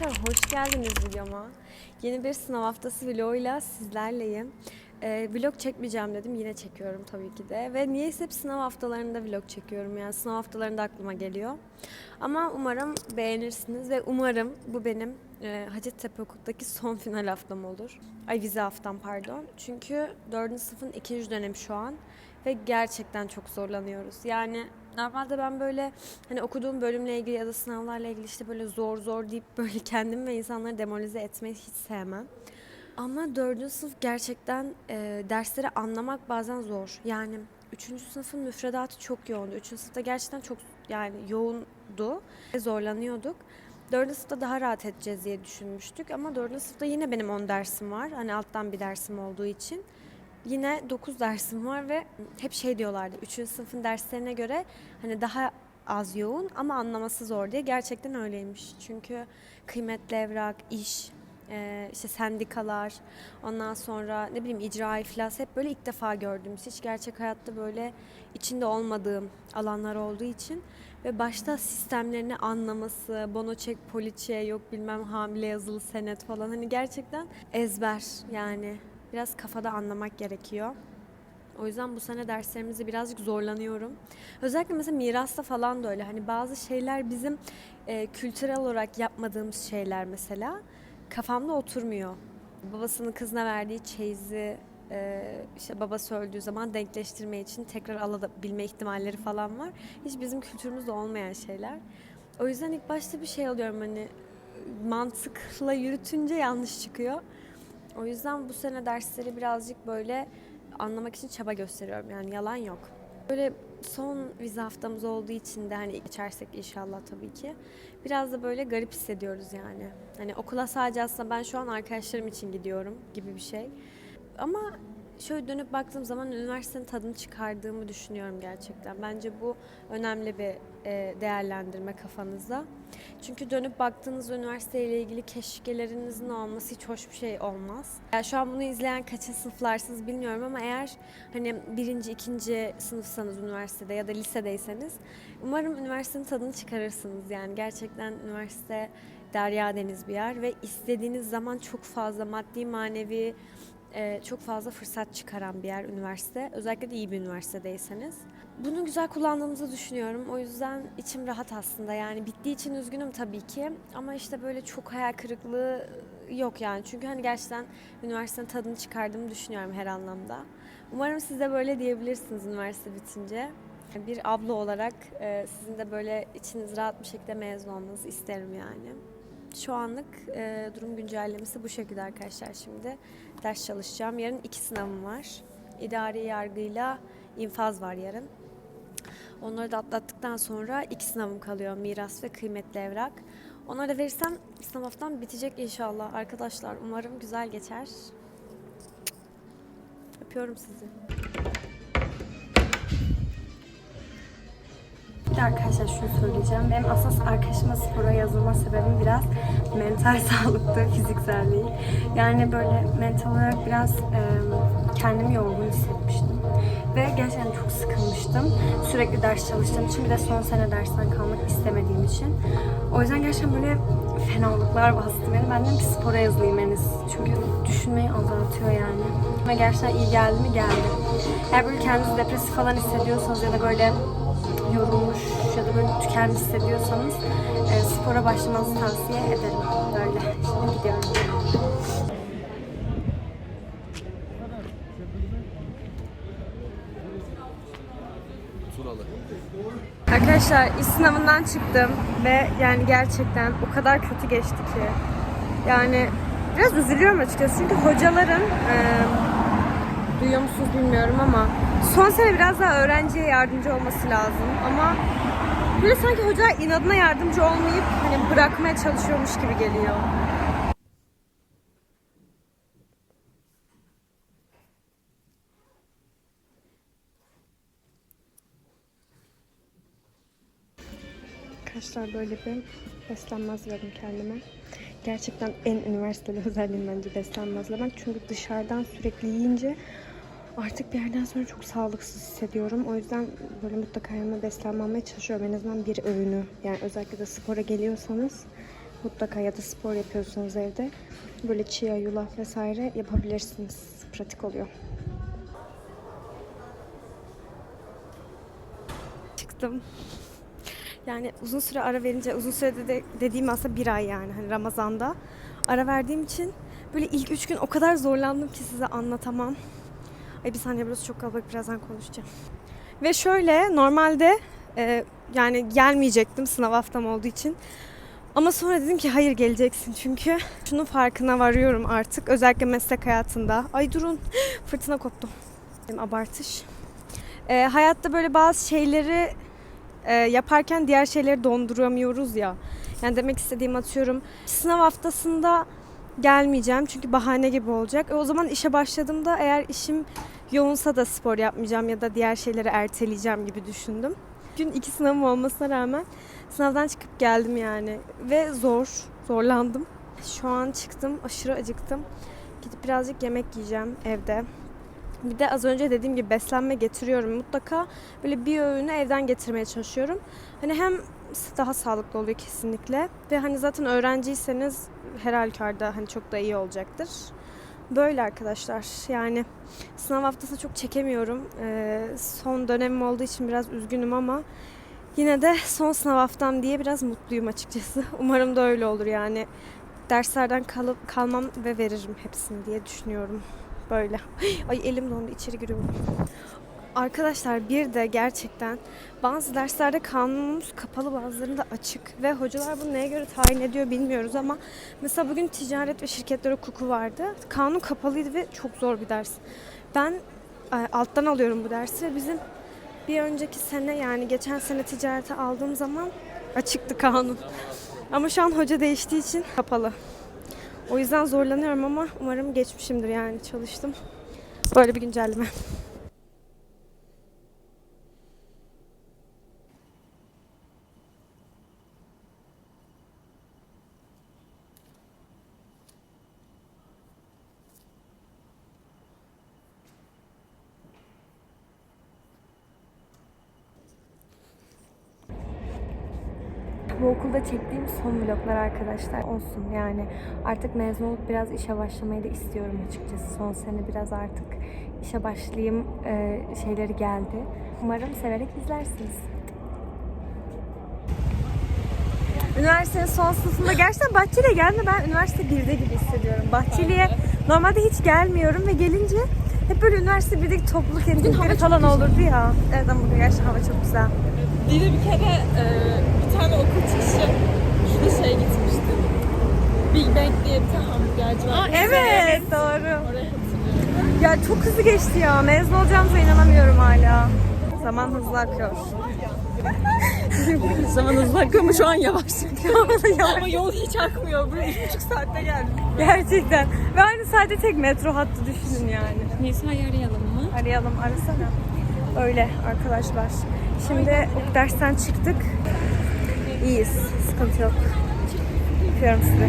Arkadaşlar hoş geldiniz videoma. Yeni bir sınav haftası vloguyla sizlerleyim. Ee, vlog çekmeyeceğim dedim yine çekiyorum tabii ki de. Ve niyeyse hep sınav haftalarında vlog çekiyorum yani sınav haftalarında aklıma geliyor. Ama umarım beğenirsiniz ve umarım bu benim e, Hacettepe Hukuk'taki son final haftam olur. Ay vize haftam pardon. Çünkü 4. sınıfın ikinci dönemi şu an ve gerçekten çok zorlanıyoruz. Yani normalde ben böyle hani okuduğum bölümle ilgili ya da sınavlarla ilgili işte böyle zor zor deyip böyle kendimi ve insanları demoralize etmeyi hiç sevmem. Ama dördüncü sınıf gerçekten e, dersleri anlamak bazen zor. Yani üçüncü sınıfın müfredatı çok yoğundu. Üçüncü sınıfta gerçekten çok yani yoğundu zorlanıyorduk. Dördüncü sınıfta daha rahat edeceğiz diye düşünmüştük ama dördüncü sınıfta yine benim 10 dersim var. Hani alttan bir dersim olduğu için. Yine 9 dersim var ve hep şey diyorlardı. 3. sınıfın derslerine göre hani daha az yoğun ama anlaması zor diye. Gerçekten öyleymiş. Çünkü kıymetli evrak, iş, e, işte sendikalar, ondan sonra ne bileyim icra iflas hep böyle ilk defa gördüğümüz, hiç gerçek hayatta böyle içinde olmadığım alanlar olduğu için ve başta sistemlerini anlaması, bono çek, poliçe, yok bilmem hamile yazılı senet falan hani gerçekten ezber yani biraz kafada anlamak gerekiyor. O yüzden bu sene derslerimizi birazcık zorlanıyorum. Özellikle mesela mirasta falan da öyle. Hani bazı şeyler bizim e, kültürel olarak yapmadığımız şeyler mesela kafamda oturmuyor. Babasının kızına verdiği çeyizi e, işte babası öldüğü zaman denkleştirme için tekrar alabilme ihtimalleri falan var. Hiç bizim kültürümüzde olmayan şeyler. O yüzden ilk başta bir şey alıyorum hani mantıkla yürütünce yanlış çıkıyor. O yüzden bu sene dersleri birazcık böyle anlamak için çaba gösteriyorum yani yalan yok. Böyle son vize haftamız olduğu için de hani geçersek inşallah tabii ki biraz da böyle garip hissediyoruz yani. Hani okula sadece aslında ben şu an arkadaşlarım için gidiyorum gibi bir şey. Ama şöyle dönüp baktığım zaman üniversitenin tadını çıkardığımı düşünüyorum gerçekten. Bence bu önemli bir e, değerlendirme kafanızda. Çünkü dönüp baktığınızda üniversiteyle ilgili keşkelerinizin olması hiç hoş bir şey olmaz. Yani şu an bunu izleyen kaçın sınıflarsınız bilmiyorum ama eğer hani birinci, ikinci sınıfsanız üniversitede ya da lisedeyseniz umarım üniversitenin tadını çıkarırsınız. Yani gerçekten üniversite derya deniz bir yer ve istediğiniz zaman çok fazla maddi manevi e, çok fazla fırsat çıkaran bir yer üniversite. Özellikle de iyi bir üniversitedeyseniz. Bunu güzel kullandığımızı düşünüyorum. O yüzden içim rahat aslında. Yani bittiği için üzgünüm tabii ki. Ama işte böyle çok hayal kırıklığı yok yani. Çünkü hani gerçekten üniversitenin tadını çıkardığımı düşünüyorum her anlamda. Umarım siz de böyle diyebilirsiniz üniversite bitince. Bir abla olarak e, sizin de böyle içiniz rahat bir şekilde mezun olmanızı isterim yani. Şu anlık e, durum güncellemesi bu şekilde arkadaşlar şimdi. Ders çalışacağım. Yarın iki sınavım var. İdari yargıyla infaz var yarın. Onları da atlattıktan sonra iki sınavım kalıyor. Miras ve kıymetli evrak. Onları da verirsem sınav haftam bitecek inşallah arkadaşlar. Umarım güzel geçer. Öpüyorum sizi. De arkadaşlar şunu söyleyeceğim. Benim asas arkadaşıma spora yazılma sebebim biraz mental sağlıktı, fiziksel değil. Yani böyle mental olarak biraz e, kendimi yorgun hissetmiştim. Ve gerçekten çok sıkılmıştım. Sürekli ders çalıştığım için bir de son sene dersten kalmak istemediğim için. O yüzden gerçekten böyle fenalıklar bastı beni. Ben dedim ki spora yazılayım en iyisi. Çünkü düşünmeyi azaltıyor yani. Ve gerçekten iyi geldi mi geldi. Eğer böyle kendinizi depresif falan hissediyorsanız ya da böyle da böyle tükenmiş hissediyorsanız e, spora başlamanızı tavsiye ederim. Böyle. Şimdi gidiyorum. Arkadaşlar iş sınavından çıktım ve yani gerçekten o kadar kötü geçti ki. Yani biraz üzülüyorum açıkçası çünkü hocaların e, duyuyor musunuz bilmiyorum ama son sene biraz daha öğrenciye yardımcı olması lazım ama böyle sanki hoca inadına yardımcı olmayıp hani bırakmaya çalışıyormuş gibi geliyor. Arkadaşlar böyle bir beslenmez verdim kendime. Gerçekten en üniversiteli özelliğim bence beslenmez Ben çünkü dışarıdan sürekli yiyince artık bir yerden sonra çok sağlıksız hissediyorum. O yüzden böyle mutlaka yanıma beslenmemeye çalışıyorum. En azından bir öğünü. Yani özellikle de spora geliyorsanız mutlaka ya da spor yapıyorsanız evde böyle chia, yulaf vesaire yapabilirsiniz. Pratik oluyor. Çıktım. Yani uzun süre ara verince, uzun sürede de dediğim aslında bir ay yani hani Ramazan'da ara verdiğim için böyle ilk üç gün o kadar zorlandım ki size anlatamam. Ay bir saniye burası çok kalabalık birazdan konuşacağım. Ve şöyle normalde e, yani gelmeyecektim sınav haftam olduğu için. Ama sonra dedim ki hayır geleceksin çünkü şunun farkına varıyorum artık özellikle meslek hayatında. Ay durun fırtına koptu. Benim abartış. E, hayatta böyle bazı şeyleri e, yaparken diğer şeyleri donduramıyoruz ya. Yani demek istediğim atıyorum sınav haftasında gelmeyeceğim çünkü bahane gibi olacak. E, o zaman işe başladığımda eğer işim yoğunsa da spor yapmayacağım ya da diğer şeyleri erteleyeceğim gibi düşündüm. Gün iki sınavım olmasına rağmen sınavdan çıkıp geldim yani ve zor, zorlandım. Şu an çıktım, aşırı acıktım. Gidip birazcık yemek yiyeceğim evde. Bir de az önce dediğim gibi beslenme getiriyorum mutlaka. Böyle bir öğünü evden getirmeye çalışıyorum. Hani hem daha sağlıklı oluyor kesinlikle ve hani zaten öğrenciyseniz her halükarda hani çok da iyi olacaktır. Böyle arkadaşlar yani sınav haftası çok çekemiyorum. Ee, son dönemim olduğu için biraz üzgünüm ama yine de son sınav haftam diye biraz mutluyum açıkçası. Umarım da öyle olur yani. Derslerden kalıp kalmam ve veririm hepsini diye düşünüyorum. Böyle. Ay elim dondu içeri giriyorum. Arkadaşlar bir de gerçekten bazı derslerde kanunumuz kapalı bazılarında açık ve hocalar bunu neye göre tayin ediyor bilmiyoruz ama mesela bugün ticaret ve şirketler hukuku vardı. Kanun kapalıydı ve çok zor bir ders. Ben e, alttan alıyorum bu dersi ve bizim bir önceki sene yani geçen sene ticarete aldığım zaman açıktı kanun. Ama şu an hoca değiştiği için kapalı. O yüzden zorlanıyorum ama umarım geçmişimdir yani çalıştım. Böyle bir güncelleme. Bu okulda çektiğim son vloglar arkadaşlar olsun yani artık mezun olup biraz işe başlamayı da istiyorum açıkçası. Son sene biraz artık işe başlayayım e, şeyleri geldi. Umarım severek izlersiniz. Üniversitenin son sınıfında gerçekten Bahçeli'ye gelme ben üniversite 1'de gibi hissediyorum. Bahçeli'ye normalde hiç gelmiyorum ve gelince hep böyle üniversite 1'deki topluluk etkinlikleri falan olurdu ya. Evet ama bugün gerçekten hava çok güzel. Bir de bir kere e, tane okul çıkışı şurada şey gitmiştim. Big Bang diye bir tane hamburgerci var. Evet doğru. Ya çok hızlı geçti ya. Mezun olacağımıza inanamıyorum hala. Zaman hızlı akıyor. Zaman hızlı akıyor ama şu an yavaş Ama yol hiç akmıyor. Buraya üç buçuk saatte geldik. Gerçekten. Ve aynı saatte tek metro hattı düşünün yani. Nisa'yı arayalım mı? Arayalım, arasana. Öyle arkadaşlar. Şimdi dersten çıktık. İyiyiz. Sıkıntı yok. Öpüyorum sizi.